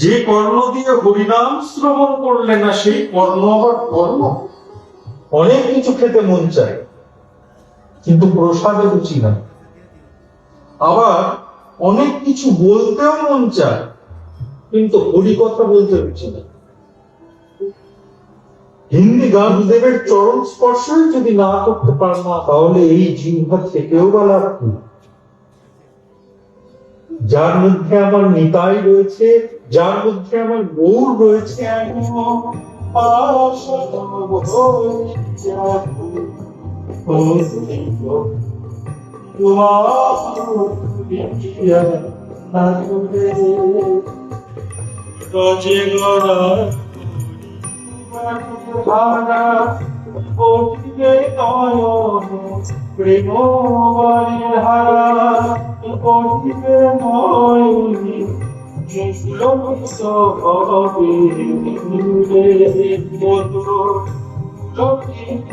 যে কর্ণ দিয়ে হরিনাম শ্রবণ করলে না সেই কর্ণ আবার কর্ম অনেক কিছু খেতে মন চায়, কিন্তু প্রসাদে রুচি না আবার অনেক কিছু বলতেও মন চায়, কিন্তু হরি কথা বলতে রুচি না হিন্দি গান দেবের চরণ স্পর্শই যদি না করতে পার না তাহলে এই জিহ্বা থেকেও বা লাভ কি? যার মধ্যে আমার নিতাই রয়েছে যার মধ্যে আমার গৌর রয়েছে এমন আশা ভাঙা ওঠিবে নয়ন প্রেম বাড়ির হারা ওঠিবে নয়নি হবে মধুর লক্ষিত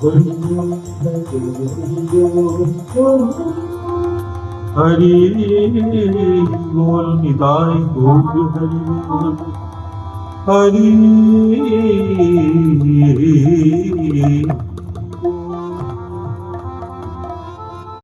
কৃষ্ণ হরে বল হরে বল হরি